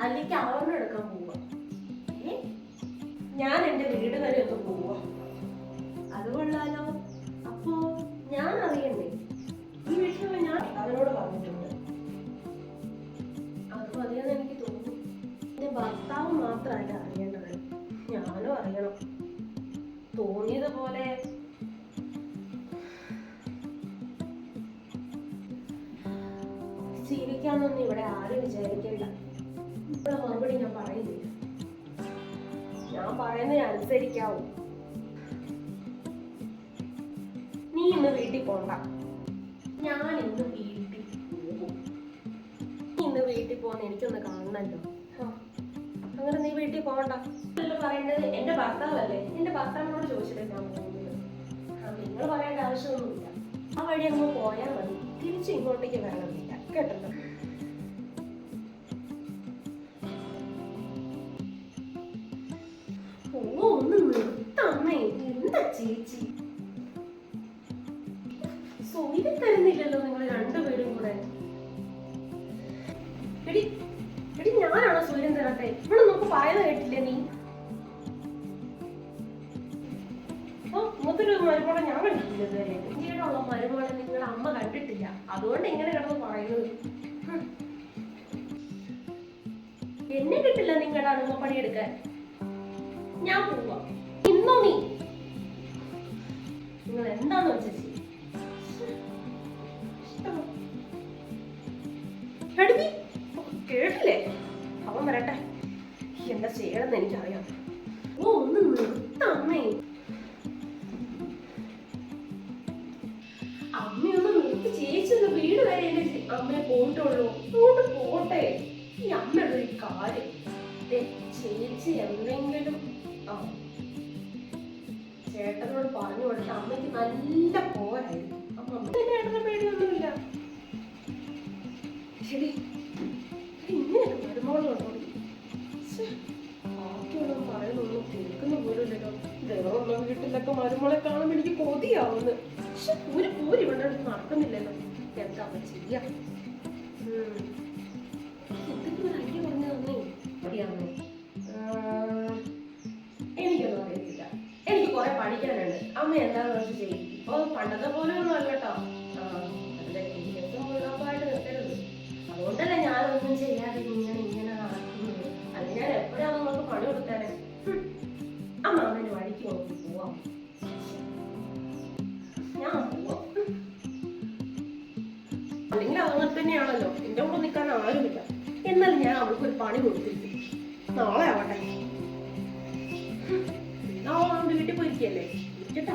അല്ലെങ്കിൽ അവരുടെ എടുക്കാൻ പോവുക ഞാൻ എന്റെ വീട് വരെ ഒക്കെ പോവുക അത് കൊള്ളാലോ. അപ്പോ ഞാൻ അറിയണ്ടേ? ഈ വിഷയം ഞാൻ അവനോട് പറഞ്ഞിട്ടുണ്ട്. അതും അറിയാന്ന് എനിക്ക് തോന്നുന്നു. എന്റെ ഭർത്താവ് മാത്രമല്ല അറിയേണ്ടത്. ഞാനും അറിയണം. തോന്നിയതുപോലെ പോലെ ജീവിക്കാന്നൊന്നും ഇവിടെ ആരും വിചാരിക്കണ്ട. ഇവിടെ മറുപടി ഞാൻ പറയുന്നില്ല ഞാൻ പറയുന്നത് അനുസരിക്കാവൂ. നീ ഇന്ന് വീട്ടിൽ പോണ്ട. ഞാൻ ഇന്ന് വീട്ടിൽ പോകും. ഇന്ന് വീട്ടിൽ പോകുന്ന എനിക്കൊന്ന് കാണണല്ലോ. അങ്ങനെ നീ വീട്ടിൽ പോകണ്ട പറയേണ്ടത് എന്റെ ഭർത്താവല്ലേ? എന്റെ ഭർത്താവിനോട് ചോദിച്ചിട്ട് നിങ്ങൾ പറയേണ്ട ആവശ്യമൊന്നുമില്ല. ആ വഴി അങ്ങ് പോയാൽ മതി. തിരിച്ചു ഇങ്ങോട്ടേക്ക് വരണമെന്നില്ല കേട്ടല്ലോ. ഓ ഒന്ന് നിർത്തമ്മേ എന്താ ചേച്ചി? സൊയിലും തരുന്നില്ലല്ലോ നിങ്ങൾ രണ്ടുപേരും കൂടെ. എടി എടി ഞാനാണോ സൂര്യൻ തരട്ടെ ഇവിടെ നമുക്ക് പറയുന്നത് കേട്ടില്ലേ നീ? മൂത്തൊരു മരുമോളെ ഞാൻ കണ്ടിട്ടില്ല ഇതുവരെ. ഇന്ത്യയിലുള്ള മരുമോളെ നിങ്ങളുടെ അമ്മ കണ്ടിട്ടില്ല. അതുകൊണ്ട് ഇങ്ങനെ കിടന്ന് പറയുന്നത് എന്നെ കിട്ടില്ല നിങ്ങളുടെ അണുങ്ങ എടുക്കാൻ ഞാൻ പോവാ. ഇന്നോ നീ? നിങ്ങൾ എന്താന്ന് വെച്ചാ ചെയ്യ്. ഇഷ്ടമോ? എടി നീ, ഓ, കേട്ടില്ലേ? അവൻ വരട്ടെ. എന്താ ചെയ്യണമെന്ന് എനിക്കറിയാം. വീട് വരെ എന്റെ അമ്മയെ പോയിട്ടുള്ളൂ. അതുകൊണ്ട് പോട്ടെ. ഈ അമ്മയുടെ ഒരു കാര്യം. ചേച്ചി എന്തെങ്കിലും ആ. ചേട്ടനോട് പറഞ്ഞു കൊടുത്ത അമ്മയ്ക്ക് നല്ല പോരായിരുന്നു. അപ്പൊ ചേട്ടനെ പേടിയൊന്നുമില്ല. ശരി. ഒന്നും കേൾക്കുന്ന വീട്ടിലൊക്കെ മരുമോളെ കാണുമ്പോൾ എനിക്ക് കൊതിയാവുന്നു. പക്ഷെ ഒരു പൂരി ഇവിടെ നടക്കുന്നില്ലല്ലോ. എന്താ പറ്റില്ല എനിക്കൊന്നും അറിയത്തില്ല എനിക്ക് കുറെ പഠിക്കാനുണ്ട് അമ്മ എന്താണെന്ന് വെച്ചാൽ ചെയ്യും ഇപ്പൊ പണ്ടത്തെ പോലെ ഒന്നും അല്ല കേട്ടോ തന്നെയാണല്ലോ. എന്റെ കൂടെ നിൽക്കാൻ ആരുമില്ല. എന്നാലും ഞാൻ അവൾക്ക് ഒരു പണി കൊടുത്തിരിക്കും. നാളെ ആവട്ടെ. നാളെ വീട്ടിൽ പോയിരിക്കല്ലേ ഇരിക്കട്ടെ